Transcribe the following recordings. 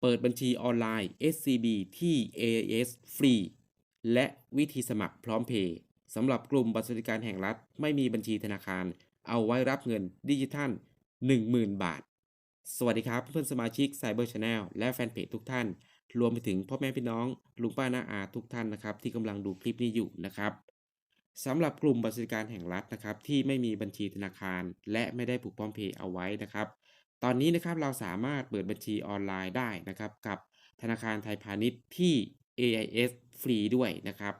เปิดบัญชีออนไลน์ SCB ที่ AIS ฟรี และวิธีสมัครพร้อมเพย์สำหรับกลุ่มบัตรสวัสดิการแห่งรัฐ ไม่มีบัญชีธนาคาร เอาไว้รับเงินดิจิทัล 10,000 บาท สวัสดีครับเพื่อนสมาชิก Cyber Channel และแฟนเพจทุกท่าน รวมไปถึงพ่อแม่พี่น้อง ลุงป้าน้าอาทุกท่านนะครับ ที่กำลังดูคลิปนี้อยู่นะครับสำหรับกลุ่มบัตรสวัสดิการแห่งรัฐนะครับที่ไม่มีบัญชีธนาคาร และไม่ได้ผูกพร้อมเพย์เอาไว้นะครับ ตอนนี้นะครับเราสามารถเปิดบัญชีออนไลน์ได้นะครับกับธนาคารไทยพาณิชย์ที่ AIS ฟรีด้วยนะครับ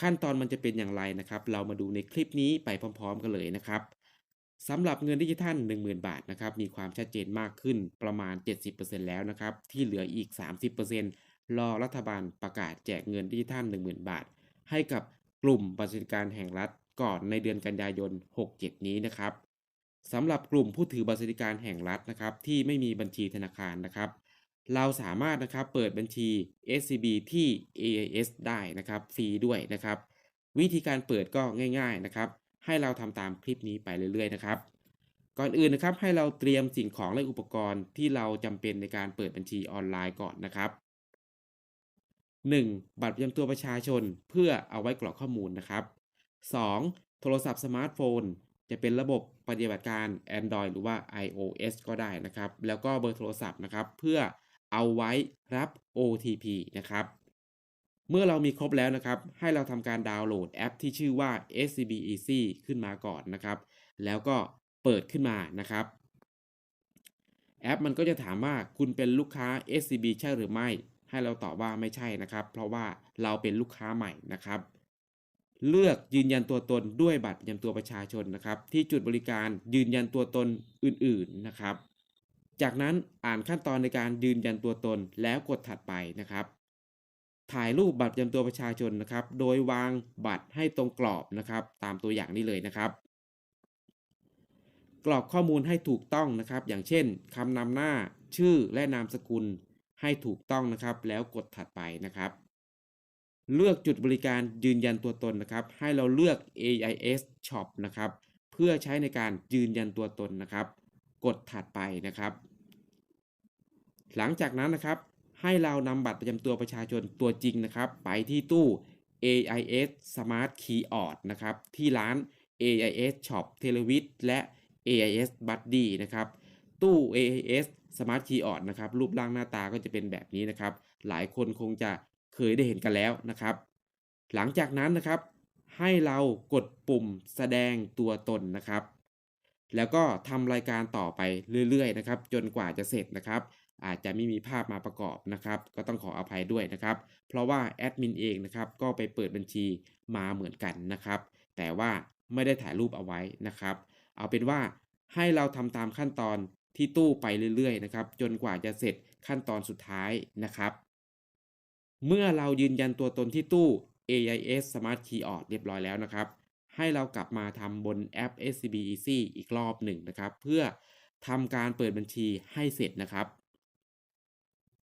ขั้นตอนมันจะเป็นอย่างไรนะครับ เรามาดูในคลิปนี้ไปพร้อม ๆ กันเลยนะครับสำหรับเงินดิจิทัล 10,000 บาทนะครับมีความชัดเจนมากขึ้นประมาณ 70%แล้วนะครับที่เหลืออีก 30%รอรัฐบาลประกาศแจกเงินดิจิทัล 10,000 บาท ให้กับกลุ่มบัตรสวัสดิการแห่งรัฐก่อนในเดือนกันยายน 67 นี้นะครับ สำหรับกลุ่มผู้ถือบัตรสวัสดิการแห่งรัฐนะครับที่ไม่มีบัญชีธนาคารนะครับ เราสามารถนะครับเปิดบัญชี SCB ที่ AIS ได้นะครับฟรีด้วยนะครับ วิธีการเปิดก็ง่าย ๆนะครับ ให้เราทำตามคลิปนี้ไปเรื่อยๆนะครับ ก่อนอื่นนะครับให้เราเตรียมสิ่งของและอุปกรณ์ที่เราจำเป็นในการเปิดบัญชีออนไลน์ก่อนนะครับ 1. บัตรประจำตัวประชาชนเพื่อเอาไว้กรอกข้อมูลนะครับ 2. โทรศัพท์สมาร์ทโฟน จะเป็นระบบปฏิบัติการ Android หรือว่า iOS ก็ได้นะครับ แล้วก็เบอร์โทรศัพท์นะครับ เพื่อเอาไว้รับ OTP นะครับ เมื่อเรามีครบแล้วนะครับ ให้เราทำการดาวน์โหลดแอปที่ชื่อว่า SCB Easy ขึ้นมาก่อนนะครับ แล้วก็เปิดขึ้นมานะครับ แอปมันก็จะถามว่าคุณเป็นลูกค้า SCB ใช่หรือไม่ ให้เราตอบว่าไม่ใช่นะครับ เพราะว่าเราเป็นลูกค้าใหม่นะครับ เลือกยืนยันตัวตนด้วยบัตรประจำตัวประชาชนนะครับ ที่จุดบริการยืนยันตัวตนอื่นๆนะครับ จากนั้นอ่านขั้นตอนในการยืนยันตัวตนแล้วกดถัดไปนะครับ ถ่ายรูปบัตรประจำตัวประชาชนนะครับ โดยวางบัตรให้ตรงกรอบนะครับ ตามตัวอย่างนี้เลยนะครับ กรอกข้อมูลให้ถูกต้องนะครับ อย่างเช่นคำนำหน้าชื่อและนามสกุลให้ถูกต้องนะครับ แล้วกดถัดไปนะครับ เลือกจุดบริการยืนยันตัวตนนะครับ ให้เราเลือก AIS Shop นะครับ เพื่อใช้ในการยืนยันตัวตนนะครับ กดถัดไปนะครับ หลังจากนั้นนะครับ ให้เรานำบัตรประจำตัวประชาชนตัวจริงนะครับ ไปที่ตู้ AIS Smart Kiosk นะครับ ที่ร้าน AIS Shop t e l e v i t และ AIS Buddy นะครับ ตู้ AIS Smart Kiosk นะครับ รูปร่างหน้าตาก็จะเป็นแบบนี้นะครับ หลายคนคงจะ เคยได้เห็นกันแล้วนะครับ หลังจากนั้นนะครับ ให้เรากดปุ่มแสดงตัวตนนะครับ แล้วก็ทำรายการต่อไปเรื่อยๆนะครับ จนกว่าจะเสร็จนะครับ อาจจะไม่มีภาพมาประกอบนะครับ ก็ต้องขออภัยด้วยนะครับ เพราะว่าแอดมินเองนะครับก็ไปเปิดบัญชีมาเหมือนกันนะครับ แต่ว่าไม่ได้ถ่ายรูปเอาไว้นะครับ เอาเป็นว่าให้เราทำตามขั้นตอนที่ตู้ไปเรื่อยๆนะครับ จนกว่าจะเสร็จขั้นตอนสุดท้ายนะครับ เมื่อเรายืนยันตัวตนที่ตู้ AIS Smart Kiosk เรียบร้อยแล้วนะครับ ให้เรากลับมาทำบนแอป SCB Easy อีกรอบหนึ่งนะครับ เพื่อทำการเปิดบัญชีให้เสร็จนะครับ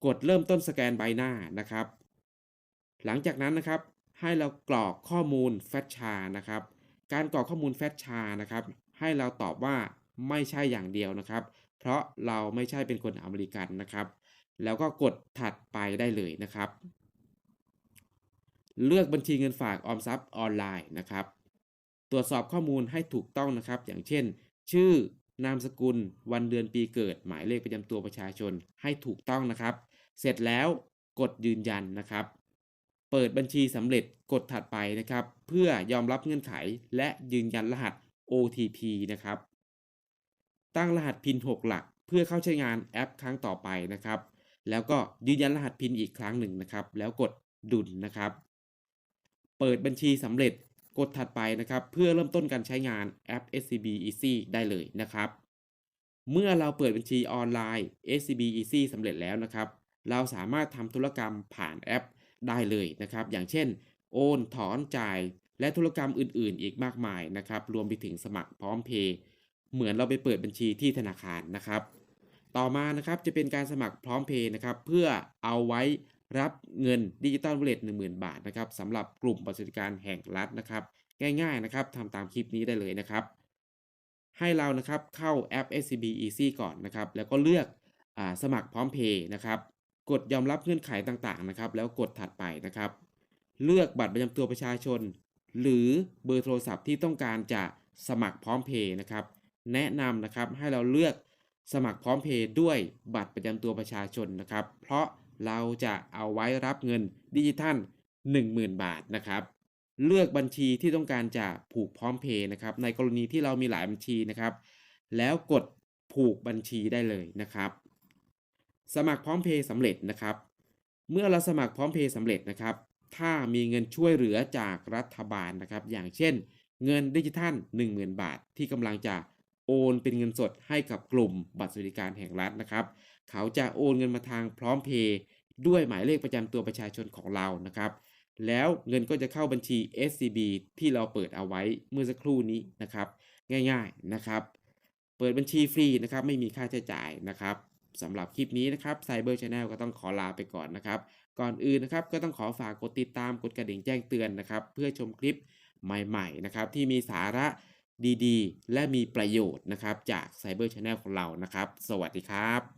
กดเริ่มต้นสแกนใบหน้านะครับ หลังจากนั้นนะครับ ให้เรากรอกข้อมูลแฟชชานะครับ การกรอกข้อมูลแฟชชานะครับ ให้เราตอบว่าไม่ใช่อย่างเดียวนะครับ เพราะเราไม่ใช่เป็นคนอเมริกันนะครับ แล้วก็กดถัดไปได้เลยนะครับ เลือกบัญชีเงินฝากออมทรัพย์ออนไลน์นะครับ ตรวจสอบข้อมูลให้ถูกต้องนะครับ อย่างเช่น ชื่อนามสกุล วันเดือนปีเกิด หมายเลขประจำตัวประชาชนให้ถูกต้องนะครับ เสร็จแล้วกดยืนยันนะครับ เปิดบัญชีสำเร็จกดถัดไปนะครับ เพื่อยอมรับเงื่อนไขและยืนยันรหัส OTP นะครับ ตั้งรหัสพิน6หลัก เพื่อเข้าใช้งานแอปครั้งต่อไปนะครับ แล้วก็ยืนยันรหัสพินอีกครั้งหนึ่งนะครับ แล้วกดดุลนะครับ เปิดบัญชีสำเร็จกดถัดไปนะครับ เพื่อเริ่มต้นการใช้งานแอป SCB Easy ได้เลยนะครับ เมื่อเราเปิดบัญชีออนไลน์ SCB Easy สำเร็จแล้วนะครับ เราสามารถทำธุรกรรมผ่านแอปได้เลยนะครับ อย่างเช่น โอนถอนจ่าย และธุรกรรมอื่น ๆ อีกมากมายนะครับ รวมไปถึงสมัครพร้อมเพย์เหมือนเราไปเปิดบัญชีที่ธนาคารนะครับ ต่อมานะครับจะเป็นการสมัครพร้อมเพย์นะครับ เพื่อเอาไว้ รับเงินดิจิตอลวอลเล็ต10,000บาทนะครับสำหรับกลุ่มบริการแห่งรัฐนะครับ ง่ายๆนะครับทำตามคลิปนี้ได้เลยนะครับ ให้เรานะครับเข้าแอป SCB Easy ก่อนนะครับ แล้วก็เลือกอสมัครพร้อมเพย์นะครับ กดยอมรับเงื่อนไขต่างๆนะครับ แล้วกดถัดไปนะครับ เลือกบัตรประจำตัวประชาชน หรือเบอร์โทรศัพท์ที่ต้องการจะสมัครพร้อมเพย์นะครับ แนะนำนะครับให้เราเลือกสมัครพร้อมเพย์ด้วยบัตรประจำตัวประชาชนนะครับ เพราะ เราจะเอาไว้รับเงินดิจิทัล 10,000 บาทนะครับ เลือกบัญชีที่ต้องการจะผูกพร้อมเพย์นะครับ ในกรณีที่เรามีหลายบัญชีนะครับ แล้วกดผูกบัญชีได้เลยนะครับ สมัครพร้อมเพย์สำเร็จนะครับ เมื่อเราสมัครพร้อมเพย์สำเร็จนะครับ ถ้ามีเงินช่วยเหลือจากรัฐบาลนะครับ อย่างเช่น เงินดิจิทัล 10,000 บาทที่กำลังจะ โอนเป็นเงินสดให้กับกลุ่มบัตรสวัสดิการแห่งรัฐนะครับ เขาจะโอนเงินมาทางพร้อมเพย์ด้วยหมายเลขประจำตัวประชาชนของเรานะครับ แล้วเงินก็จะเข้าบัญชี SCB ที่เราเปิดเอาไว้เมื่อสักครู่นี้นะครับ ง่ายๆนะครับ เปิดบัญชีฟรีนะครับ ไม่มีค่าใช้จ่ายนะครับสำหรับคลิปนี้นะครับ Cyber Channel ก็ต้องขอลาไปก่อนนะครับ ก่อนอื่นนะครับก็ต้องขอฝากกดติดตามกดกระดิ่งแจ้งเตือนนะครับ เพื่อชมคลิปใหม่ๆนะครับที่มีสาระ ดีๆ และมีประโยชน์นะครับจาก Cyber Channel ของเรานะครับ สวัสดีครับ